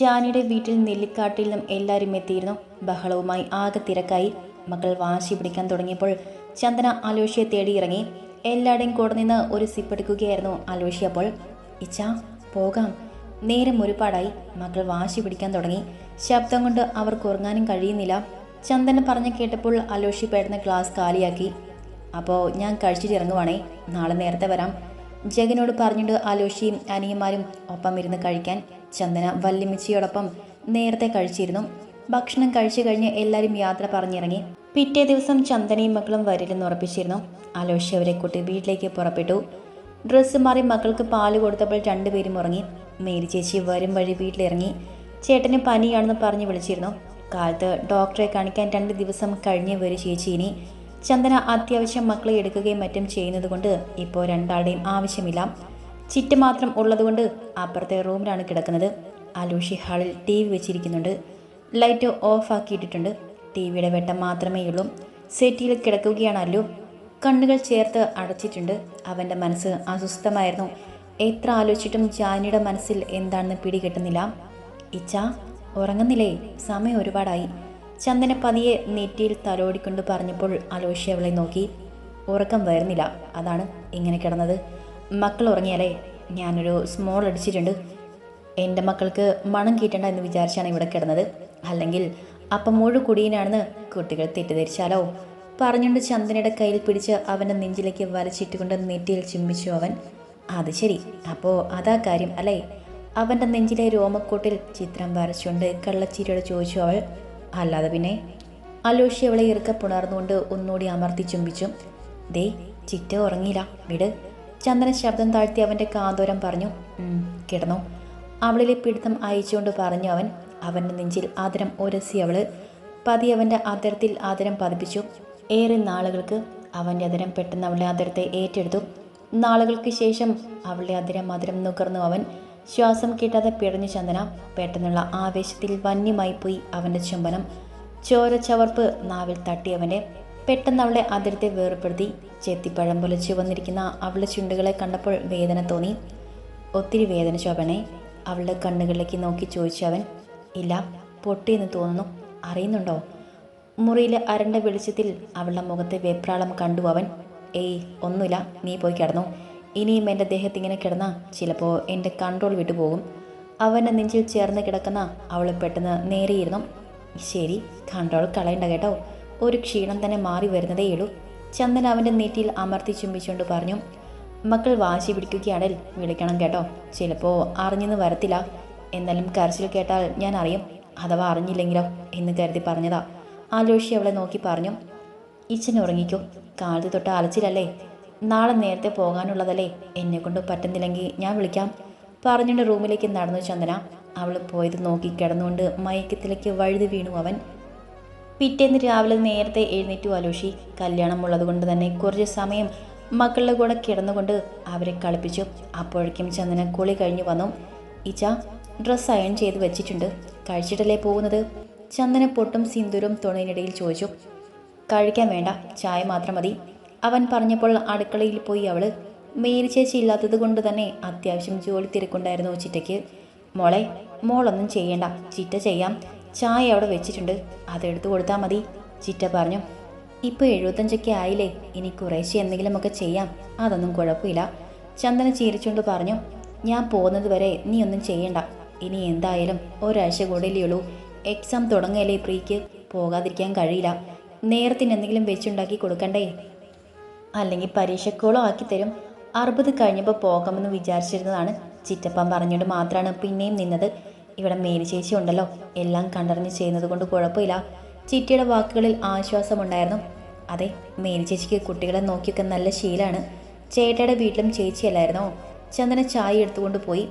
ജാനിയുടെ വീട്ടിൽ നെല്ലിക്കാട്ടിൽ നിന്നും എല്ലാവരും എത്തിയിരുന്നു. ബഹളവുമായി ആകെ തിരക്കായി. മകൾ വാശി പിടിക്കാൻ തുടങ്ങിയപ്പോൾ ചന്ദന അലോഷ്യയെ തേടിയിറങ്ങി എല്ലാവരുടെയും കൂടെ നിന്ന് ഒരു സിപ്പെടുക്കുകയായിരുന്നു അലോഷ്യ അപ്പോൾ. ഇച്ച പോകാം. നേരം ഒരുപാടായി മകൾ വാശി പിടിക്കാൻ തുടങ്ങി. ശബ്ദം കൊണ്ട് അവർക്ക് ഉറങ്ങാനും കഴിയുന്നില്ല. ചന്ദന പറഞ്ഞു കേട്ടപ്പോൾ അലോഷി പെടുന്ന ക്ലാസ് കാലിയാക്കി. അപ്പോൾ ഞാൻ കഴിച്ചിട്ട് ഇറങ്ങുവാണേ. നാളെ നേരത്തെ വരാം. ജഗനോട് പറഞ്ഞിട്ട് അലോഷിയും അനിയന്മാരും ഒപ്പം ഇരുന്ന് കഴിക്കാൻ ചന്ദന വല്യമിച്ചിയോടൊപ്പം നേരത്തെ കഴിച്ചിരുന്നു. ഭക്ഷണം കഴിച്ചു കഴിഞ്ഞ് എല്ലാവരും യാത്ര പറഞ്ഞിറങ്ങി. പിറ്റേ ദിവസം ചന്ദനയും മക്കളും വരില്ലെന്ന് ഉറപ്പിച്ചിരുന്നു. അലോഷി അവരെ കൂട്ടി വീട്ടിലേക്ക് പുറപ്പെട്ടു. ഡ്രസ്സ് മാറി മക്കൾക്ക് പാൽ കൊടുത്തപ്പോൾ രണ്ടുപേരും ഉറങ്ങി. മേരി ചേച്ചി വരും വഴി വീട്ടിലിറങ്ങി. ചേട്ടന് പനിയാണെന്ന് പറഞ്ഞ് വിളിച്ചിരുന്നു. കാലത്ത് ഡോക്ടറെ കാണിക്കാൻ രണ്ട് ദിവസം കഴിഞ്ഞ് വരും ചേച്ചി ഇനി. ചന്ദന അത്യാവശ്യം മക്കളെ എടുക്കുകയും മറ്റും ചെയ്യുന്നത് കൊണ്ട് ഇപ്പോൾ രണ്ടാളുടെയും ആവശ്യമില്ല. ചിറ്റ് മാത്രം ഉള്ളതുകൊണ്ട് അപ്പുറത്തെ റൂമിലാണ് കിടക്കുന്നത്. അലൂഷി ഹാളിൽ ടി വി വെച്ചിരിക്കുന്നുണ്ട്. ലൈറ്റ് ഓഫ് ആക്കിയിട്ടിട്ടുണ്ട്. ടി വിയുടെ വെട്ടം മാത്രമേ ഉള്ളൂ. സെറ്റിയിൽ അല്ലു. കണ്ണുകൾ ചേർത്ത് അടച്ചിട്ടുണ്ട്. അവന്റെ മനസ്സ് അസ്വസ്ഥമായിരുന്നു. എത്ര ആലോചിച്ചിട്ടും ജാനിയുടെ മനസ്സിൽ എന്താണെന്ന് പിടികിട്ടുന്നില്ല. ഇച്ച ഉറങ്ങുന്നില്ലേ? സമയം ഒരുപാടായി. ചന്ദന പതിയെ നെറ്റിയിൽ തലോടിക്കൊണ്ട് പറഞ്ഞപ്പോൾ അലോഷ്യ അവളെ നോക്കി. ഉറക്കം വരുന്നില്ല. അതാണ് ഇങ്ങനെ കിടന്നത്. മക്കൾ ഉറങ്ങിയാലേ? ഞാനൊരു സ്മോൾ അടിച്ചിട്ടുണ്ട്. എന്റെ മക്കൾക്ക് മണം കീട്ടണ്ട എന്ന് വിചാരിച്ചാണ് ഇവിടെ കിടന്നത്. അല്ലെങ്കിൽ അപ്പം മുഴു കുടിയനാണെന്ന് കുട്ടികൾ തെറ്റിദ്ധരിച്ചാലോ? പറഞ്ഞുകൊണ്ട് ചന്ദനയുടെ കയ്യിൽ പിടിച്ച് അവന്റെ നെഞ്ചിലേക്ക് വരച്ചിട്ടുകൊണ്ട് നെറ്റിയിൽ ചുംബിച്ചു അവൻ. അത് ശരി. അപ്പോൾ അതാ കാര്യം അല്ലേ? അവന്റെ നെഞ്ചിലെ രോമക്കൂട്ടിൽ ചിത്രം വരച്ചുകൊണ്ട് കള്ളച്ചിരിയോട് ചോദിച്ചു അവൾ. അല്ലാതെ പിന്നെ അലോഷി അവളെ ഇറുക്ക പുണർന്നുകൊണ്ട് ഒന്നുകൂടി അമർത്തി ചുംബിച്ചു ദേ ചിറ്റ ഉറങ്ങിയില്ല വിട്. ചന്ദന ശബ്ദം താഴ്ത്തി അവന്റെ കാന്തോരം പറഞ്ഞു കിടന്നു. അവളിലെ പിടുത്തം അയച്ചുകൊണ്ട് പറഞ്ഞു അവൻ അവന്റെ നെഞ്ചിൽ ആദരം ഉരസി അവൾ. പതി അവന്റെ ആദരത്തിൽ ആദരം പതിപ്പിച്ചു. ഏറെ നാളുകൾക്ക് അവന്റെ അതിരം പെട്ടെന്ന് അവളുടെ അതിരത്തെ ഏറ്റെടുത്തു. നാളുകൾക്ക് ശേഷം അവളുടെ അതിരം മധുരം നുകർന്നു അവൻ ശ്വാസം കിട്ടാതെ പിടഞ്ഞു ചന്ദന പെട്ടെന്നുള്ള ആവേശത്തിൽ വന്യമായി പോയി അവന്റെ ചുംബനം. ചോരച്ചവർപ്പ് നാവിൽ തട്ടിയവന്റെ പെട്ടെന്ന് അവളെ അതിരത്തെ വേർപ്പെടുത്തി ചെത്തിപ്പഴം പോലെ ചുവന്നിരിക്കുന്ന അവളുടെ ചുണ്ടുകളെ കണ്ടപ്പോൾ വേദന തോന്നി. ഒത്തിരി വേദന ശോഭനെ അവളുടെ കണ്ണുകളിലേക്ക് നോക്കി ചോദിച്ചു അവൻ. ഇല്ല പൊട്ടിയെന്ന് തോന്നുന്നു. അറിയുന്നുണ്ടോ? മുറിയിലെ അരണ്ട വെളിച്ചത്തിൽ അവളുടെ മുഖത്തെ വെപ്രാളം കണ്ടു അവൻ. ഏയ് ഒന്നുമില്ല നീ പോയി കിടന്നു. ഇനിയും എന്റെ ദേഹത്ത് ഇങ്ങനെ കിടന്നാൽ ചിലപ്പോൾ എന്റെ കൺട്രോൾ വിട്ടുപോകും അവന്റെ നെഞ്ചിൽ ചേർന്ന് കിടക്കുന്ന അവൾ പെട്ടെന്ന് നേരെയിരുന്നു. ശരി കൺട്രോൾ കളയണ്ട കേട്ടോ. ഒരു ക്ഷീണം തന്നെ മാറി വരുന്നതേയുള്ളൂ ചന്ദൻ അവന്റെ നെറ്റിയിൽ അമർത്തി ചുംബിച്ചുകൊണ്ട് പറഞ്ഞു മക്കൾ വാശി പിടിക്കുകയാണെങ്കിൽ വിളിക്കണം കേട്ടോ. ചിലപ്പോൾ അറിഞ്ഞെന്ന് വരത്തില്ല. എന്നാലും കരച്ചിൽ കേട്ടാൽ ഞാൻ അറിയും. അഥവാ അറിഞ്ഞില്ലെങ്കിലോ എന്ന് കരുതി പറഞ്ഞതാ. ആലോഷി അവളെ നോക്കി പറഞ്ഞു ഇച്ചൻ ഉറങ്ങിക്കോ. കാലത്ത് തൊട്ട് അലച്ചിലല്ലേ? നാളെ നേരത്തെ പോകാനുള്ളതല്ലേ? എന്നെ കൊണ്ട് പറ്റുന്നില്ലെങ്കിൽ ഞാൻ വിളിക്കാം. പറഞ്ഞുകൊണ്ട് റൂമിലേക്ക് നടന്നു ചന്ദന. അവൾ പോയത് നോക്കി കിടന്നുകൊണ്ട് മയക്കത്തിലേക്ക് വഴുതി വീണു അവൻ. പിറ്റേന്ന് രാവിലെ നേരത്തെ എഴുന്നേറ്റു അലോഷി. കല്യാണം ഉള്ളതുകൊണ്ട് തന്നെ കുറച്ച് സമയം മക്കളുടെ കൂടെ കിടന്നുകൊണ്ട് അവരെ കളിപ്പിച്ചു. അപ്പോഴേക്കും ചന്ദന കുളി കഴിഞ്ഞു വന്നു. ഇച്ച ഡ്രസ്സ് അയൺ ചെയ്ത് വെച്ചിട്ടുണ്ട്. കഴിച്ചിട്ടല്ലേ പോകുന്നത്? ചന്ദന പൊട്ടും സിന്ദൂരും തുണയിനിടയിൽ ചോദിച്ചു. കഴിക്കാൻ വേണ്ട. ചായ മാത്രം മതി. അവൻ പറഞ്ഞപ്പോൾ അടുക്കളയിൽ പോയി അവൾ മേരി ചേച്ചി ഇല്ലാത്തത് കൊണ്ട് തന്നെ അത്യാവശ്യം ജോലി തിരക്കുണ്ടായിരുന്നു ചിറ്റയ്ക്ക്. മോളെ മോളൊന്നും ചെയ്യണ്ട ചിറ്റ ചെയ്യാം. ചായ അവിടെ വെച്ചിട്ടുണ്ട് അതെടുത്തു കൊടുത്താൽ മതി ചിറ്റ പറഞ്ഞു. ഇപ്പോൾ എഴുപത്തഞ്ചൊക്കെ ആയില്ലേ ഇനി കുറേശ്ശെ എന്തെങ്കിലുമൊക്കെ ചെയ്യാം അതൊന്നും കുഴപ്പമില്ല. ചന്ദന ചിരിച്ചുകൊണ്ട് പറഞ്ഞു ഞാൻ പോകുന്നത് വരെ നീ ഒന്നും ചെയ്യണ്ട ഇനി എന്തായാലും ഒരാഴ്ച കൂടെയല്ലേ ഉള്ളൂ. എക്സാം തുടങ്ങല്ലേ പ്രീക്ക് പോകാതിരിക്കാൻ കഴിയില്ല. നേരത്തിന് എന്തെങ്കിലും വെച്ചുണ്ടാക്കി കൊടുക്കണ്ടേ? അല്ലെങ്കിൽ പരീക്ഷക്കോളം ആക്കി തരും. അറുപത് കഴിഞ്ഞപ്പോൾ പോകാമെന്ന് വിചാരിച്ചിരുന്നതാണ് ചിറ്റപ്പൻ പറഞ്ഞുകൊണ്ട് മാത്രമാണ് പിന്നെയും നിന്നത്. ഇവിടെ മേരി ചേച്ചി ഉണ്ടല്ലോ. എല്ലാം കണ്ടറിഞ്ഞ് ചെയ്യുന്നത് കൊണ്ട് കുഴപ്പമില്ല. ചിറ്റിയുടെ വാക്കുകളിൽ ആശ്വാസമുണ്ടായിരുന്നു. അതെ മേരി ചേച്ചിക്ക് കുട്ടികളെ നോക്കിയൊക്കെ നല്ല ശീലമാണ്. ചേട്ടയുടെ വീട്ടിലും ചേച്ചിയല്ലായിരുന്നോ ചന്ദന ചായ എടുത്തുകൊണ്ട് പോയി.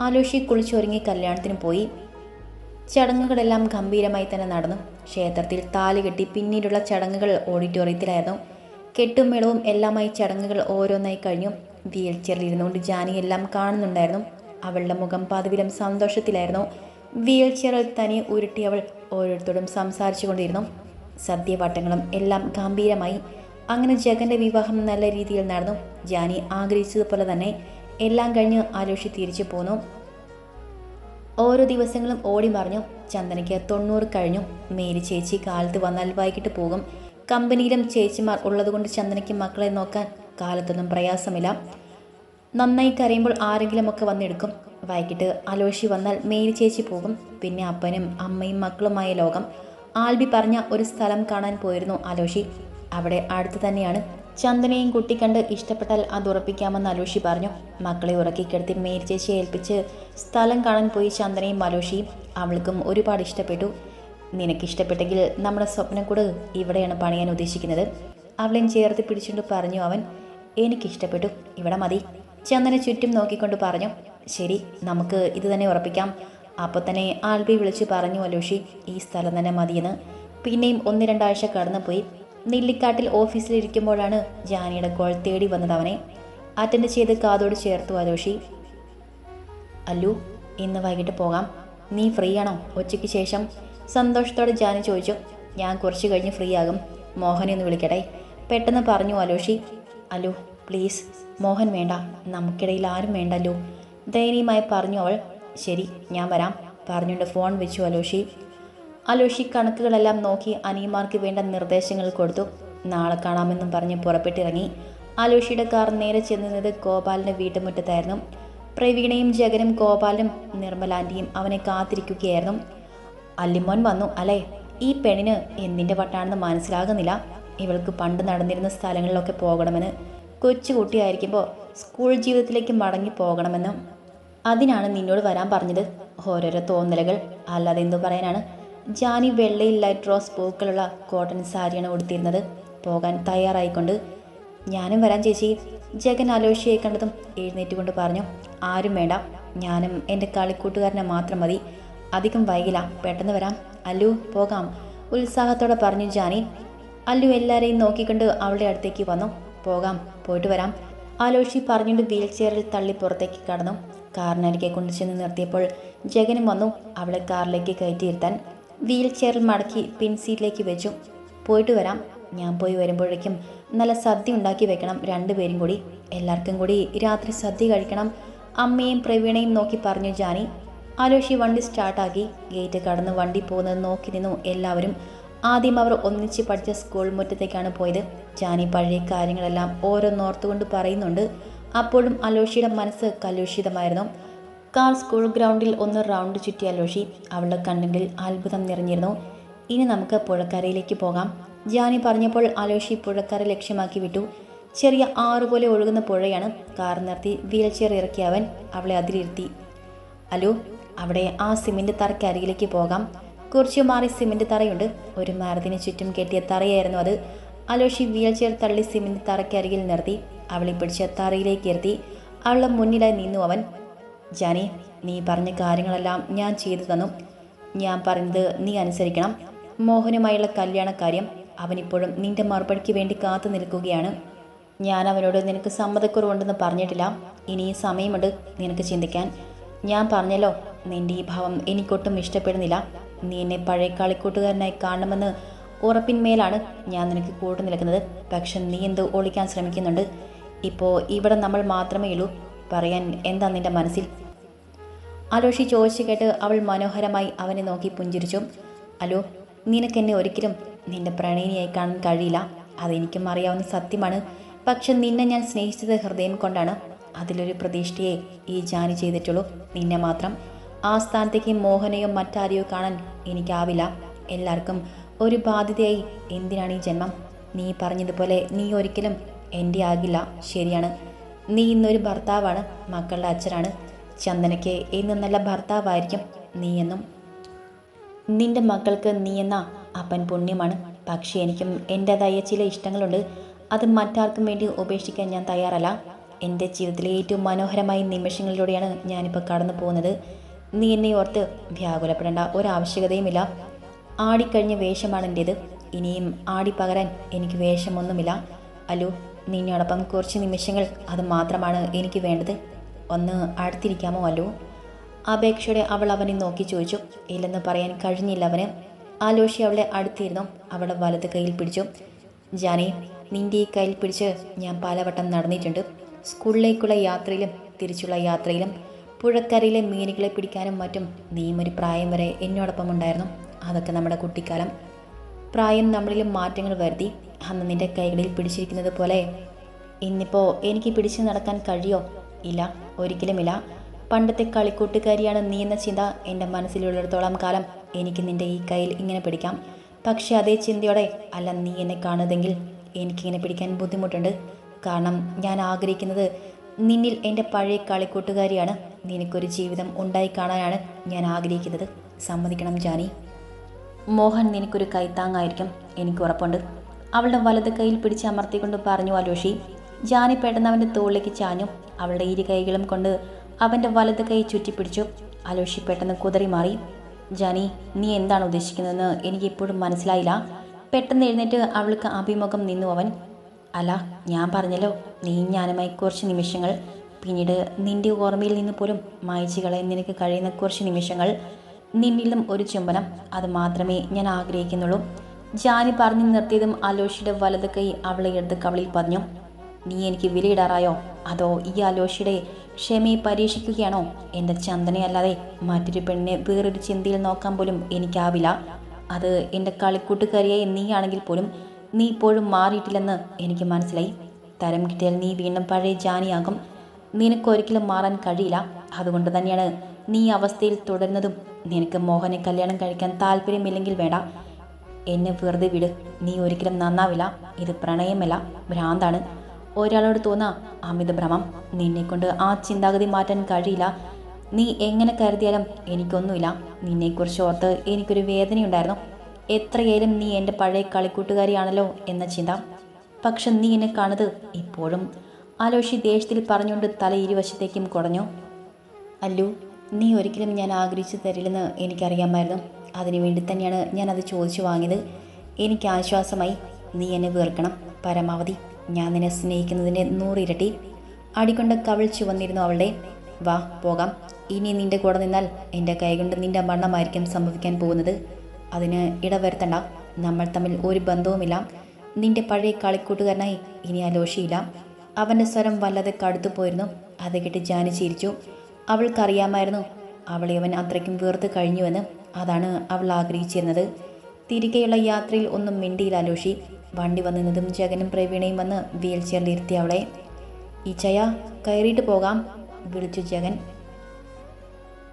ആലോഷി കുളിച്ചൊരുങ്ങി കല്യാണത്തിന് പോയി. ചടങ്ങുകളെല്ലാം ഗംഭീരമായി തന്നെ നടന്നു. ക്ഷേത്രത്തിൽ താലി കെട്ടി പിന്നീടുള്ള ചടങ്ങുകൾ ഓഡിറ്റോറിയത്തിലായിരുന്നു. കെട്ടും മേളവും എല്ലാമായി ചടങ്ങുകൾ ഓരോന്നായി കഴിഞ്ഞു. വീൽ ചെയറിൽ ഇരുന്നുകൊണ്ട് ജാനി എല്ലാം കാണുന്നുണ്ടായിരുന്നു. അവളുടെ മുഖം പതിവിലും സന്തോഷത്തിലായിരുന്നു. വീൽ ചെയറിൽ തനിയെ ഉരുട്ടി അവൾ ഓരോരുത്തരോടും സംസാരിച്ചു കൊണ്ടിരുന്നു. സദ്യവട്ടങ്ങളും എല്ലാം ഗംഭീരമായി. അങ്ങനെ ജഗന്റെ വിവാഹം നല്ല രീതിയിൽ നടന്നു. ജാനി ആഗ്രഹിച്ചതുപോലെ തന്നെ എല്ലാം കഴിഞ്ഞ് ആലോഷി തിരിച്ചു പോന്നു. ഓരോ ദിവസങ്ങളും ഓടി മറിഞ്ഞു. ചന്ദനയ്ക്ക് തൊണ്ണൂറ് കഴിഞ്ഞു. മേരി ചേച്ചി കാലത്ത് വന്നാൽ വൈകിട്ട് പോകും. കമ്പനിയിലും ചേച്ചിമാർ ഉള്ളതുകൊണ്ട് ചന്ദനയ്ക്ക് മക്കളെ നോക്കാൻ കാലത്തൊന്നും പ്രയാസമില്ല. നന്നായി കരയുമ്പോൾ ആരെങ്കിലുമൊക്കെ വന്നെടുക്കും. വൈകിട്ട് അലോഷി വന്നാൽ മേരി ചേച്ചി പോകും. പിന്നെ അപ്പനും അമ്മയും മക്കളുമായ ലോകം. ആൽബി പറഞ്ഞ ഒരു സ്ഥലം കാണാൻ പോയിരുന്നു അലോഷി. അവിടെ അടുത്ത് തന്നെയാണ്. ചന്ദനയും കുട്ടി കണ്ട് ഇഷ്ടപ്പെട്ടാൽ അത് ഉറപ്പിക്കാമെന്ന് അലോഷി പറഞ്ഞു. മക്കളെ ഉറക്കിക്കിടത്തി മേരി ചേച്ചിയെ ഏൽപ്പിച്ച് സ്ഥലം കാണാൻ പോയി ചന്ദനയും അലോഷിയും. അവൾക്കും ഒരുപാട് ഇഷ്ടപ്പെട്ടു. നിനക്കിഷ്ടപ്പെട്ടെങ്കിൽ നമ്മുടെ സ്വപ്നക്കൂട് ഇവിടെയാണ് പണിയാൻ ഉദ്ദേശിക്കുന്നത്. അവളെയും ചേർത്ത് പിടിച്ചുകൊണ്ട് പറഞ്ഞു അവൻ എനിക്കിഷ്ടപ്പെട്ടു. ഇവിടെ മതി. ചന്ദനെ ചുറ്റും നോക്കിക്കൊണ്ട് പറഞ്ഞു ശരി നമുക്ക് ഇത് തന്നെ ഉറപ്പിക്കാം. അപ്പോൾ തന്നെ ആൽബി വിളിച്ച് പറഞ്ഞു അലോഷി ഈ സ്ഥലം തന്നെ മതിയെന്ന്. പിന്നെയും ഒന്ന് രണ്ടാഴ്ച കടന്നുപോയി. നെല്ലിക്കാട്ടിൽ ഓഫീസിലിരിക്കുമ്പോഴാണ് ജാനിയുടെ കോൾ തേടി വന്നത് അവനെ. അറ്റൻഡ് ചെയ്ത് കാതോട് ചേർത്തു അലോഷി അല്ലു ഇന്ന് വൈകിട്ട് പോകാം. നീ ഫ്രീ ആണോ? ഉച്ചയ്ക്ക് ശേഷം സന്തോഷത്തോടെ ജാനി ചോദിച്ചു ഞാൻ കുറച്ച് കഴിഞ്ഞ് ഫ്രീ ആകും. മോഹനെ ഒന്ന് വിളിക്കട്ടെ? പെട്ടെന്ന് പറഞ്ഞു അലോഷി. അലോ പ്ലീസ് മോഹൻ വേണ്ട. നമുക്കിടയിൽ ആരും വേണ്ടല്ലോ. ദയനീയമായി പറഞ്ഞു അവൾ. ശരി ഞാൻ വരാം. പറഞ്ഞുകൊണ്ട് ഫോൺ വെച്ചു അലോഷി. അലോഷി കണക്കുകളെല്ലാം നോക്കി അനിയന്മാർക്ക് വേണ്ട നിർദ്ദേശങ്ങൾ കൊടുത്തു. നാളെ കാണാമെന്നും പറഞ്ഞ് പുറപ്പെട്ടിറങ്ങി. അലോഷിയുടെ കാർ നേരെ ചെന്നുന്നത് ഗോപാലിന്റെ വീട്ടുമുറ്റത്തായിരുന്നു. പ്രവീണയും ജഗനും ഗോപാലും നിർമ്മലാന്റിയും അവനെ കാത്തിരിക്കുകയായിരുന്നു. അല്ലിമോൻ വന്നു അല്ലേ? ഈ പെണ്ണിന് എന്തിന്റെ പട്ടാണെന്ന് മനസ്സിലാകുന്നില്ല. ഇവൾക്ക് പണ്ട് നടന്നിരുന്ന സ്ഥലങ്ങളിലൊക്കെ പോകണമെന്ന്. കൊച്ചുകുട്ടിയായിരിക്കുമ്പോൾ സ്കൂൾ ജീവിതത്തിലേക്ക് മടങ്ങി പോകണമെന്നും. അതിനാണ് നിന്നോട് വരാൻ പറഞ്ഞത്. ഓരോരോ തോന്നലുകൾ അല്ലാതെ എന്തു പറയാനാണ്? ജാനി വെള്ളയിൽ ലൈറ്റ് റോസ് പൂക്കളുള്ള കോട്ടൺ സാരിയാണ് ഉടുത്തിരുന്നത്. പോകാൻ തയ്യാറായിക്കൊണ്ട്. ഞാനും വരാൻ ചേച്ചി. ജഗൻ അലോഷിയെ കണ്ടതും എഴുന്നേറ്റുകൊണ്ട് പറഞ്ഞു ആരും വേണ്ട. ഞാനും എന്റെ കളിക്കൂട്ടുകാരനെ മാത്രം മതി. അധികം വൈകില്ല. പെട്ടെന്ന് വരാം. അല്ലു പോകാം. ഉത്സാഹത്തോടെ പറഞ്ഞു ജാനി. അല്ലു എല്ലാവരെയും നോക്കിക്കൊണ്ട് അവളുടെ അടുത്തേക്ക് വന്നു. പോകാം പോയിട്ട് വരാം. ആലോഷി പറഞ്ഞുകൊണ്ട് വീൽ ചെയറിൽ തള്ളി പുറത്തേക്ക് കടന്നു. കാറിനരികെ കൊണ്ടു ചെന്ന് നിർത്തിയപ്പോൾ ജഗനും വന്നു അവളെ കാറിലേക്ക് കയറ്റിയിരുത്താൻ. വീൽ ചെയറിൽ മടക്കി പിൻ സീറ്റിലേക്ക് വെച്ചു. പോയിട്ട് വരാം. ഞാൻ പോയി വരുമ്പോഴേക്കും നല്ല സദ്യ ഉണ്ടാക്കി വെക്കണം രണ്ടുപേരും കൂടി. എല്ലാവർക്കും കൂടി രാത്രി സദ്യ കഴിക്കണം. അമ്മയും പ്രവീണയും നോക്കി പറഞ്ഞു ജാനി. ആലോഷി വണ്ടി സ്റ്റാർട്ടാക്കി. ഗേറ്റ് കടന്ന് വണ്ടി പോകുന്നത് നോക്കി നിന്നു എല്ലാവരും. ആദ്യം അവർ ഒന്നിച്ച് പഠിച്ച സ്കൂൾ മുറ്റത്തേക്കാണ് പോയത്. ജാനി പഴയ കാര്യങ്ങളെല്ലാം ഓരോന്നോർത്തുകൊണ്ട് പറയുന്നുണ്ട്. അപ്പോഴും അലോഷിയുടെ മനസ്സ് കലുഷിതമായിരുന്നു. കാർ സ്കൂൾ ഗ്രൗണ്ടിൽ ഒന്ന് റൗണ്ട് ചുറ്റി അലോഷി. അവളുടെ കണ്ണുകളിൽ അത്ഭുതം നിറഞ്ഞിരുന്നു. ഇനി നമുക്ക് പുഴക്കരയിലേക്ക് പോകാം. ജാനി പറഞ്ഞപ്പോൾ അലോഷി പുഴക്കര ലക്ഷ്യമാക്കി വിട്ടു. ചെറിയ ആറ് പോലെ ഒഴുകുന്ന പുഴയാണ്. കാർ നിർത്തി വീൽ ചെയർ ഇറക്കിയ അവൻ അവളെ അതിലിരുത്തി. അലു അവിടെ ആ സിമെന്റ് തറയ്ക്ക് അരികിലേക്ക് പോകാം. കുറച്ചു മാറി സിമെന്റ് തറയുണ്ട്. ഒരു മരത്തിന് ചുറ്റും കെട്ടിയ തറയായിരുന്നു അത്. അലോഷി വീൽ ചെയർ തള്ളി സിമെന്റ് തറയ്ക്ക് അരികിൽ നിർത്തി. അവളെ പിടിച്ച തറയിലേക്ക് ഇരുത്തി. അവളുടെ മുന്നിലായി നിന്നു അവൻ. ജാനി നീ പറഞ്ഞ കാര്യങ്ങളെല്ലാം ഞാൻ ചെയ്തു തന്നു. ഞാൻ പറഞ്ഞത് നീ അനുസരിക്കണം. മോഹനുമായുള്ള കല്യാണ കാര്യം അവനിപ്പോഴും നിന്റെ മറുപടിക്ക് വേണ്ടി കാത്തു നിൽക്കുകയാണ്. ഞാൻ അവനോട് നിനക്ക് സമ്മതക്കുറവുണ്ടെന്ന് പറഞ്ഞിട്ടില്ല. ഇനി സമയമുണ്ട് നിനക്ക് ചിന്തിക്കാൻ. ഞാൻ പറഞ്ഞല്ലോ നിന്റെ ഈ ഭാവം എനിക്കൊട്ടും ഇഷ്ടപ്പെടുന്നില്ല. നീ എന്നെ പഴയ കളിക്കൂട്ടുകാരനായി കാണണമെന്ന് ഉറപ്പിന്മേലാണ് ഞാൻ നിനക്ക് കൂട്ടു നിൽക്കുന്നത്. പക്ഷെ നീ എന്ത് ഒളിക്കാൻ ശ്രമിക്കുന്നുണ്ട്? ഇപ്പോൾ ഇവിടെ നമ്മൾ മാത്രമേ ഉള്ളൂ. പറയാൻ എന്താ നിന്റെ മനസ്സിൽ? അലോഷി ചോദിച്ചു കേട്ട് അവൾ മനോഹരമായി അവനെ നോക്കി പുഞ്ചിരിച്ചു. അലോ നിനക്കെന്നെ ഒരിക്കലും നിന്റെ പ്രണയിനിയായി കാണാൻ കഴിയില്ല. അതെനിക്കും അറിയാവുന്ന സത്യമാണ്. പക്ഷെ നിന്നെ ഞാൻ സ്നേഹിച്ചത് ഹൃദയം കൊണ്ടാണ്. അതിലൊരു പ്രതീക്ഷയെ ഈ ജാനി ചെയ്തിട്ടുള്ളൂ. നിന്നെ മാത്രം. ആ സ്ഥാനത്തേക്ക് മോഹനെയോ മറ്റാരെയോ കാണാൻ എനിക്കാവില്ല. എല്ലാവർക്കും ഒരു ബാധ്യതയായി. എന്തിനാണ് ഈ ജന്മം? നീ പറഞ്ഞതുപോലെ നീ ഒരിക്കലും എന്റെ ആകില്ല. ശരിയാണ്. നീ ഇന്നൊരു ഭർത്താവാണ്. മക്കളുടെ അച്ഛനാണ്. ചന്ദനയ്ക്ക് ഇന്ന് നല്ല ഭർത്താവായിരിക്കും നീ എന്നും. നിന്റെ മക്കൾക്ക് നീ എന്ന അപ്പൻ പുണ്യമാണ്. പക്ഷേ എനിക്കും എന്റെതായ ചില ഇഷ്ടങ്ങളുണ്ട്. അത് മറ്റാർക്കും വേണ്ടി ഉപേക്ഷിക്കാൻ ഞാൻ തയ്യാറല്ല. എന്റെ ജീവിതത്തിലെ ഏറ്റവും മനോഹരമായ നിമിഷങ്ങളിലൂടെയാണ് ഞാനിപ്പോൾ കടന്നു പോകുന്നത് നീ എന്നെ ഓർത്ത് വ്യാകുലപ്പെടേണ്ട ഒരാവശ്യകതയുമില്ല. ആടിക്കഴിഞ്ഞ വേഷമാണ് എന്റേത് ഇനിയും പകരാൻ എനിക്ക് വേഷമൊന്നുമില്ല. അല്ലു നിന്നോടൊപ്പം കുറച്ച് നിമിഷങ്ങൾ അത് മാത്രമാണ് എനിക്ക് വേണ്ടത്. ഒന്ന് അടുത്തിരിക്കാമോ അല്ലു? അപേക്ഷയുടെ അവൾ അവനെ നോക്കി ചോദിച്ചു. ഇല്ലെന്ന് പറയാൻ കഴിഞ്ഞില്ല അവന്. ആലോഷി അവളെ അടുത്തിരുന്നു. അവളെ വലത് കയ്യിൽ പിടിച്ചു. ജാനി നിന്റെ ഈ കയ്യിൽ പിടിച്ച് ഞാൻ പലവട്ടം നടന്നിട്ടുണ്ട്. സ്കൂളിലേക്കുള്ള യാത്രയിലും തിരിച്ചുള്ള യാത്രയിലും പുഴക്കരയിലെ മീനുകളെ പിടിക്കാനും മറ്റും നീയും ഒരു പ്രായം വരെ എന്നോടൊപ്പം ഉണ്ടായിരുന്നു. അതൊക്കെ നമ്മുടെ കുട്ടിക്കാലം. പ്രായം നമ്മളിലും മാറ്റങ്ങൾ വരുത്തി. അന്ന് നിന്റെ കൈകളിൽ പിടിച്ചിരിക്കുന്നത് പോലെ ഇന്നിപ്പോൾ എനിക്ക് പിടിച്ചു നടക്കാൻ കഴിയോ? ഇല്ല ഒരിക്കലുമില്ല. പണ്ടത്തെ കളിക്കൂട്ടുകാരിയാണ് നീ എന്ന ചിന്ത എന്റെ മനസ്സിലുള്ളിടത്തോളം കാലം എനിക്ക് നിന്റെ ഈ കയ്യിൽ ഇങ്ങനെ പിടിക്കാം. പക്ഷേ അതേ ചിന്തയോടെ അല്ല നീ എന്നെ കാണുന്നതെങ്കിൽ എനിക്കിങ്ങനെ പിടിക്കാൻ ബുദ്ധിമുട്ടുണ്ട്. കാരണം ഞാൻ ആഗ്രഹിക്കുന്നത് നിന്നിൽ എന്റെ പഴയ കളിക്കൂട്ടുകാരിയാണ്. നിനക്കൊരു ജീവിതം ഉണ്ടായി കാണാനാണ് ഞാൻ ആഗ്രഹിക്കുന്നത്. സമ്മതിക്കണം ജാനി. മോഹൻ നിനക്കൊരു കൈത്താങ്ങായിരിക്കും എനിക്ക് ഉറപ്പുണ്ട്. അവളുടെ വലത് കൈയിൽ പിടിച്ച് അമർത്തിക്കൊണ്ട് പറഞ്ഞു അലോഷി. ജാനി പെട്ടെന്ന് അവന്റെ തോളിലേക്ക് ചാഞ്ഞു. അവളുടെ ഇരു കൈകളും കൊണ്ട് അവന്റെ വലത് കൈ ചുറ്റിപ്പിടിച്ചു. അലോഷി പെട്ടെന്ന് കുതറി മാറി. ജാനി നീ എന്താണ് ഉദ്ദേശിക്കുന്നതെന്ന് എനിക്ക് ഇപ്പോഴും മനസ്സിലായില്ല. പെട്ടെന്ന് എഴുന്നേറ്റ് അവൾക്ക് അഭിമുഖം നിന്നു അവൻ. അല്ല ഞാൻ പറഞ്ഞല്ലോ നീ ഞാനുമായി കുറച്ച് നിമിഷങ്ങൾ പിന്നീട് നിന്റെ ഓർമ്മയിൽ നിന്ന് പോലും മായ്ച്ചു കളയാൻ നിനക്ക് കഴിയുന്ന കുറച്ച് നിമിഷങ്ങൾ നിന്നിലും ഒരു ചുംബനം. അത് മാത്രമേ ഞാൻ ആഗ്രഹിക്കുന്നുള്ളൂ. ജാനി പറഞ്ഞു നിർത്തിയതും അലോഷിയുടെ വലത് കൈ അവളെ എടുത്ത് കവളിൽ പറഞ്ഞു നീ എനിക്ക് വിലയിടാറായോ? അതോ ഈ അലോഷിയുടെ ക്ഷമയെ പരീക്ഷിക്കുകയാണോ? എന്റെ ചന്ദനയല്ലാതെ മറ്റൊരു പെണ്ണിനെ വേറൊരു ചിന്തയിൽ നോക്കാൻ പോലും എനിക്കാവില്ല. അത് എന്റെ കളിക്കൂട്ടുകാരിയായ നീയാണെങ്കിൽ പോലും നീ ഇപ്പോഴും മാറിയിട്ടില്ലെന്ന് എനിക്ക് മനസ്സിലായി. തരം കിട്ടിയാൽ നീ വീണ്ടും പഴയ ജാനിയാകും. നിനക്കൊരിക്കലും മാറാൻ കഴിയില്ല. അതുകൊണ്ട് തന്നെയാണ് നീ അവസ്ഥയിൽ തുടരുന്നതും. നിനക്ക് മോഹനെ കല്യാണം കഴിക്കാൻ താല്പര്യമില്ലെങ്കിൽ വേണ്ട. എന്നെ വെറുതെ വിട്. നീ ഒരിക്കലും നന്നാവില്ല. ഇത് പ്രണയമല്ല. ഭ്രാന്താണ്. ഒരാളോട് തോന്നാ അമിത ഭ്രമം. നിന്നെക്കൊണ്ട് ആ ചിന്താഗതി മാറ്റാൻ കഴിയില്ല. നീ എങ്ങനെ കരുതിയാലും എനിക്കൊന്നുമില്ല. നിന്നെക്കുറിച്ച് ഓർത്ത് എനിക്കൊരു വേദനയുണ്ടായിരുന്നു. എത്രയായാലും നീ എന്റെ പഴയ കളിക്കൂട്ടുകാരിയാണല്ലോ എന്ന ചിന്ത. പക്ഷെ നീ എന്നെ കാണുന്നത് ഇപ്പോഴും ആലോഷി ദേഷ്യത്തിൽ പറഞ്ഞുകൊണ്ട് തല ഇരുവശത്തേക്കും കുടഞ്ഞു അല്ലു നീ ഒരിക്കലും ഞാൻ ആഗ്രഹിച്ചു തരില്ലെന്ന് എനിക്കറിയാമായിരുന്നു. അതിനുവേണ്ടി തന്നെയാണ് ഞാൻ അത് ചോദിച്ചു വാങ്ങിയത്. എനിക്ക് ആശ്വാസമായി. നീ എന്നെ വീർക്കണം പരമാവധി. ഞാൻ നിന്നെ സ്നേഹിക്കുന്നതിന്റെ നൂറിരട്ടി. അടികൊണ്ട് കവിൾ ചുവന്നിരുന്നു അവളുടെ. വാ പോകാം. ഇനി നിന്റെ കൂടെ നിന്നാൽ എന്റെ കൈകൊണ്ട് നിന്റെ മരണമായിരിക്കും സംഭവിക്കാൻ പോകുന്നത്. അതിന് ഇടവരുത്തണ്ട. നമ്മൾ തമ്മിൽ ഒരു ബന്ധവുമില്ല. നിന്റെ പഴയ കളിക്കൂട്ടുകാരനായി ഇനി ആലോഷിയില്ല അവന്റെ സ്വരം വല്ലാതെ കടുത്തു പോയിരുന്നു. അത് കേട്ട് ജാനി ചിരിച്ചു. അവൾക്കറിയാമായിരുന്നു അവളെ അവൻ അത്രയ്ക്കും വേർത്ത് കഴിഞ്ഞുവെന്ന്. അതാണ് അവൾ ആഗ്രഹിച്ചിരുന്നത്. തിരികെയുള്ള യാത്രയിൽ ഒന്നും മിണ്ടിയിൽ ആലോഷി വണ്ടി വന്നിരുന്നതും ജഗനും പ്രവീണയും വന്ന് വീൽ ചെയറിലിരുത്തി അവളെ. ഇച്ചയ കയറിയിട്ട് പോകാം വിളിച്ചു ജഗൻ.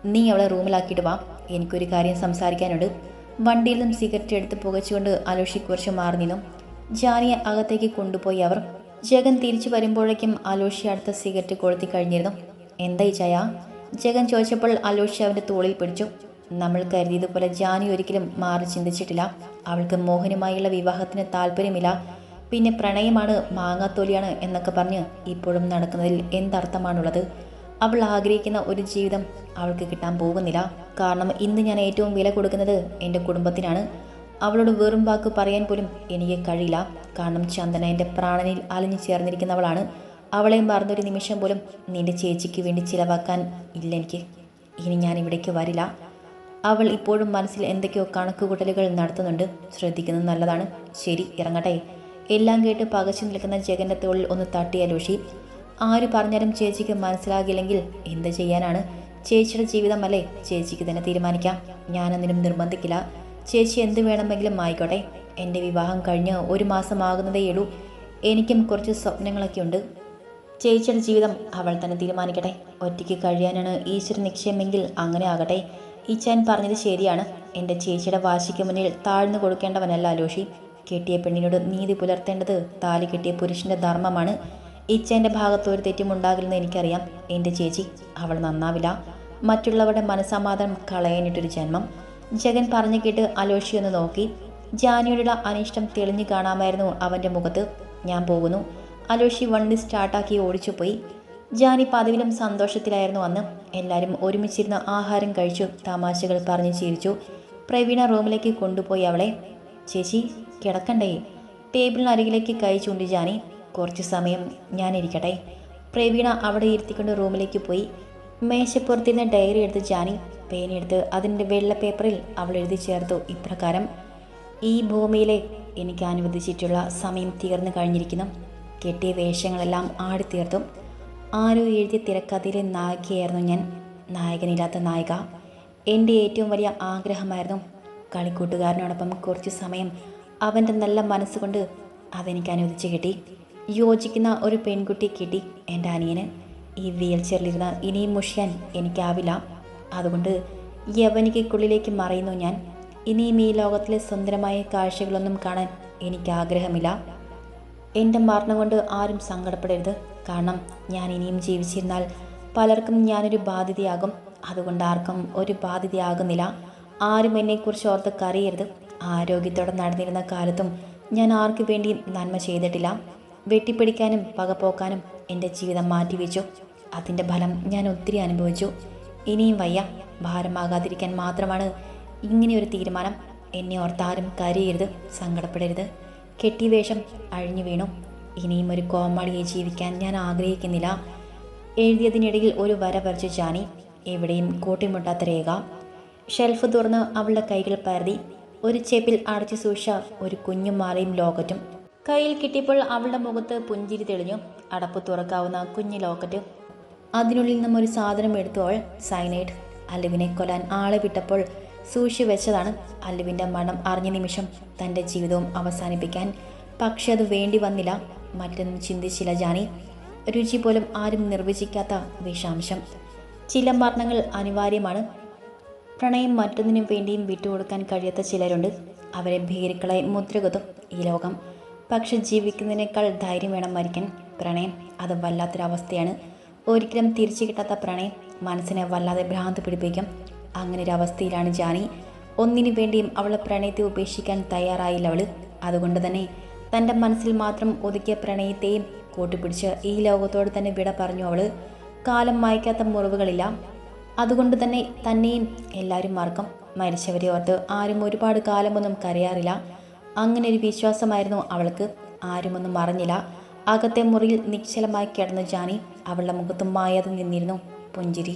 നീ അവളെ റൂമിലാക്കിയിട്ട് വാ. എനിക്കൊരു കാര്യം സംസാരിക്കാനുണ്ട്. വണ്ടിയിൽ നിന്നും സിഗരറ്റ് എടുത്ത് പുകച്ചുകൊണ്ട് അലോഷി കുറച്ച് മാറി നിന്നു. ജാനിയെ അകത്തേക്ക് കൊണ്ടുപോയി അവർ ജഗൻ തിരിച്ചു വരുമ്പോഴേക്കും അലോഷി അടുത്ത സിഗരറ്റ് കൊളുത്തി കഴിഞ്ഞിരുന്നു. എന്തായി ചായ? ജഗൻ ചോദിച്ചപ്പോൾ അലോഷി അവന്റെ തോളിൽ പിടിച്ചു. നമ്മൾ കരുതിയതുപോലെ ജാനി ഒരിക്കലും മാറി ചിന്തിച്ചിട്ടില്ല. അവൾക്ക് മോഹനുമായുള്ള വിവാഹത്തിന് താല്പര്യമില്ല. പിന്നെ പ്രണയമാണ് മാങ്ങാത്തോലിയാണ് എന്നൊക്കെ പറഞ്ഞ് ഇപ്പോഴും നടക്കുന്നതിൽ എന്തർത്ഥമാണുള്ളത്? അവൾ ആഗ്രഹിക്കുന്ന ഒരു ജീവിതം അവൾക്ക് കിട്ടാൻ പോകുന്നില്ല. കാരണം ഇന്ന് ഞാൻ ഏറ്റവും വില കൊടുക്കുന്നത് എന്റെ കുടുംബത്തിനാണ്. അവളോട് വെറും വാക്ക് പറയാൻ പോലും എനിക്ക് കഴിയില്ല. കാരണം ചന്ദന എന്റെ പ്രാണനിൽ അലിഞ്ഞു ചേർന്നിരിക്കുന്നവളാണ്. അവളെ മറന്നൊരു നിമിഷം പോലും നിന്റെ ചേച്ചിക്ക് വേണ്ടി ചിലവാക്കാൻ ഇല്ല എനിക്ക്. ഇനി ഞാൻ ഇവിടേക്ക് വരില്ല. അവൾ ഇപ്പോഴും മനസ്സിൽ എന്തൊക്കെയോ കണക്കുകൂട്ടലുകൾ നടത്തുന്നുണ്ട്. ശ്രദ്ധിക്കുന്നത് നല്ലതാണ്. ശരി ഇറങ്ങട്ടെ. എല്ലാം കേട്ട് പകച്ചു നിൽക്കുന്ന ജഗന്റെ തോളിൽ ഒന്ന് തട്ടിയ ലോഷി ആര് പറഞ്ഞാലും ചേച്ചിക്ക് മനസ്സിലാകില്ലെങ്കിൽ എന്ത് ചെയ്യാനാണ്? ചേച്ചിയുടെ ജീവിതമല്ലേ? ചേച്ചിക്ക് തന്നെ തീരുമാനിക്കാം. ഞാനൊന്നിനും നിർബന്ധിക്കില്ല. ചേച്ചി എന്ത് വേണമെങ്കിലും ആയിക്കോട്ടെ. എന്റെ വിവാഹം കഴിഞ്ഞ് ഒരു മാസമാകുന്നതേയുള്ളൂ എനിക്കും കുറച്ച് സ്വപ്നങ്ങളൊക്കെ ഉണ്ട്. ചേച്ചിയുടെ ജീവിതം അവൾ തന്നെ തീരുമാനിക്കട്ടെ. ഒറ്റയ്ക്ക് കഴിയാനാണ് ഈശ്വര നിക്ഷേമെങ്കിൽ അങ്ങനെ ആകട്ടെ. ഇച്ചാൻ പറഞ്ഞത് ശരിയാണ്. എന്റെ ചേച്ചിയുടെ വാശിക്ക് മുന്നിൽ താഴ്ന്നു കൊടുക്കേണ്ടവനല്ല അലോഷി. കെട്ടിയ പെണ്ണിനോട് നീതി പുലർത്തേണ്ടത് താലി കെട്ടിയ പുരുഷന്റെ ധർമ്മമാണ്. ഇച്ചേന്റെ ഭാഗത്ത് ഒരു തെറ്റുമുണ്ടാകില്ലെന്ന് എനിക്കറിയാം. എന്റെ ചേച്ചി അവൾ നന്നാവില്ല. മറ്റുള്ളവരുടെ മനസ്സമാധാനം കളയാനിട്ടൊരു ജന്മം. ജഗൻ പറഞ്ഞു കേട്ട് അലോഷി ഒന്ന് നോക്കി. ജാനിയോടുള്ള അനിഷ്ടം തെളിഞ്ഞു കാണാമായിരുന്നു അവന്റെ മുഖത്ത്. ഞാൻ പോകുന്നു. അലോഷി വണ്ടി സ്റ്റാർട്ടാക്കി ഓടിച്ചു പോയി. ജാനി പതിവിലും സന്തോഷത്തിലായിരുന്നു അന്ന്. എല്ലാവരും ഒരുമിച്ചിരുന്ന് ആഹാരം കഴിച്ചു തമാശകൾ പറഞ്ഞു ചിരിച്ചു. പ്രവീണ റൂമിലേക്ക് കൊണ്ടുപോയി അവളെ. ചേച്ചി കിടക്കണ്ടേ? ടേബിളിനരികിലേക്ക് കൈ ചൂണ്ടി ജാനി. കുറച്ച് സമയം ഞാനിരിക്കട്ടെ പ്രവീണ അവിടെ ഇരുത്തിക്കൊണ്ട് റൂമിലേക്ക് പോയി. മേശപ്പുറത്തിരുന്ന ഡയറി എടുത്ത് ജാനി പേനെടുത്ത് അതിന്റെ വെള്ള പേപ്പറിൽ അവൾ എഴുതി ചേർത്തു. ഇപ്രകാരം ഈ ഭൂമിയിലെ എനിക്ക് അനുവദിച്ചിട്ടുള്ള സമയം തീർന്നു കഴിഞ്ഞിരിക്കുന്നു. കെട്ടിയ വേഷങ്ങളെല്ലാം ആടിത്തീർത്തും ആരോ എഴുതിയ തിരക്കഥയിലെ നായികയായിരുന്നു ഞാൻ. നായകനില്ലാത്ത നായിക. എന്റെ ഏറ്റവും വലിയ ആഗ്രഹമായിരുന്നു കളിക്കൂട്ടുകാരനോടൊപ്പം കുറച്ച് സമയം അവന്റെ നല്ല മനസ്സുകൊണ്ട് അതെനിക്ക് അനുവദിച്ച് കിട്ടി. യോജിക്കുന്ന ഒരു പെൺകുട്ടി കിട്ടി എന്റെ അനിയന്. ഈ വീൽ ചെയറിലിരുന്ന് ഇനിയും മുഷിയാൻ എനിക്കാവില്ല. അതുകൊണ്ട് യവനിക്കുള്ളിലേക്ക് മറയുന്നു ഞാൻ. ഇനിയും ഈ ലോകത്തിലെ സുന്ദരമായ കാഴ്ചകളൊന്നും കാണാൻ എനിക്ക് ആഗ്രഹമില്ല എന്റെ മരണം കൊണ്ട് ആരും സങ്കടപ്പെടരുത്. കാരണം ഞാൻ ഇനിയും ജീവിച്ചിരുന്നാൽ പലർക്കും ഞാനൊരു ബാധ്യതയാകും. അതുകൊണ്ട് ആർക്കും ഒരു ബാധ്യതയാകുന്നില്ല. ആരും എന്നെക്കുറിച്ച് ഓർത്ത് കറിയരുത് ആരോഗ്യത്തോടെ നടന്നിരുന്ന കാലത്തും ഞാൻ ആർക്കു വേണ്ടി നന്മ ചെയ്തിട്ടില്ല. വെട്ടിപ്പിടിക്കാനും പകപോക്കാനും എന്റെ ജീവിതം മാറ്റിവെച്ചു. അതിന്റെ ഫലം ഞാൻ ഒത്തിരി അനുഭവിച്ചു. ഇനിയും വയ്യ. ഭാരമാകാതിരിക്കാൻ മാത്രമാണ് ഇങ്ങനെയൊരു തീരുമാനം എന്നെ ഓർത്താരും കരയരുത് സങ്കടപ്പെടരുത്. കെട്ടിവേഷം അഴിഞ്ഞു വീണു. ഇനിയും ഒരു കോമാളിയെ ജീവിക്കാൻ ഞാൻ ആഗ്രഹിക്കുന്നില്ല. എഴുതിയതിനിടയിൽ ഒരു വര വരച്ചു ജാനി എവിടെയും കൂട്ടിമുട്ടാത്ത രേഖ. ഷെൽഫ് തുറന്ന് അവളുടെ കൈകൾ പരതി. ഒരു ചേപ്പിൽ അടച്ചു സൂക്ഷിച്ച ഒരു കുഞ്ഞു മാലയും ലോക്കറ്റും. കയ്യിൽ കിട്ടിയപ്പോൾ അവളുടെ മുഖത്ത് പുഞ്ചിരി തെളിഞ്ഞു. അടപ്പ് തുറക്കാവുന്ന കുഞ്ഞു ലോക്കറ്റ്. അതിനുള്ളിൽ നിന്നും ഒരു സാധനം എടുത്തു അവൾ സൈനൈഡ്. അലുവിനെ കൊല്ലാൻ ആളെ വിട്ടപ്പോൾ സൂക്ഷിച്ചു വെച്ചതാണ് അല്ലുവിന്റെ മണം അറിഞ്ഞ നിമിഷം തന്റെ ജീവിതവും അവസാനിപ്പിക്കാൻ. പക്ഷെ അത് വേണ്ടി വന്നില്ല. മറ്റൊന്നും ചിന്തിച്ചില്ല ജാനി. രുചി പോലും ആരും നിർവചിക്കാത്ത വിഷാംശം. ചില മരണങ്ങൾ അനിവാര്യമാണ്. പ്രണയം മറ്റൊന്നിനും വേണ്ടിയും വിട്ടുകൊടുക്കാൻ കഴിയാത്ത ചിലരുണ്ട്. അവരെ ഭീരുക്കളെ മുദ്രകുത്തും ഈ ലോകം. പക്ഷെ ജീവിക്കുന്നതിനേക്കാൾ ധൈര്യം വേണം മരിക്കാൻ. പ്രണയം അത് വല്ലാത്തൊരവസ്ഥയാണ്. ഒരിക്കലും തിരിച്ചു കിട്ടാത്ത പ്രണയം മനസ്സിനെ വല്ലാതെ ഭ്രാന്ത് പിടിപ്പിക്കും. അങ്ങനെ ഒരു അവസ്ഥയിലാണ് ജാനി. ഒന്നിനു വേണ്ടിയും അവളെ പ്രണയത്തെ ഉപേക്ഷിക്കാൻ തയ്യാറായില്ല അവൾ. അതുകൊണ്ട് തന്നെ തന്റെ മനസ്സിൽ മാത്രം ഒതുക്കിയ പ്രണയത്തെയും കൂട്ടിപ്പിടിച്ച് ഈ ലോകത്തോട് തന്നെ വിട പറഞ്ഞു അവൾ. കാലം മായ്ക്കാത്ത മുറിവുകളില്ല. അതുകൊണ്ട് തന്നെ തന്നെയും എല്ലാവരും മറക്കും. മരിച്ചവരെ ഓർത്ത് ആരും ഒരുപാട് കാലമൊന്നും കരയാറില്ല. അങ്ങനെ ഒരു വിശ്വാസമായിരുന്നു അവൾക്ക്. ആരുമൊന്നും അറിഞ്ഞില്ല. അകത്തെ മുറിയിൽ നിശ്ചലമായി കിടന്ന ജാനി അവളുടെ മുഖത്തും മായാതെ നിന്നിരുന്നു. പുഞ്ചിരി.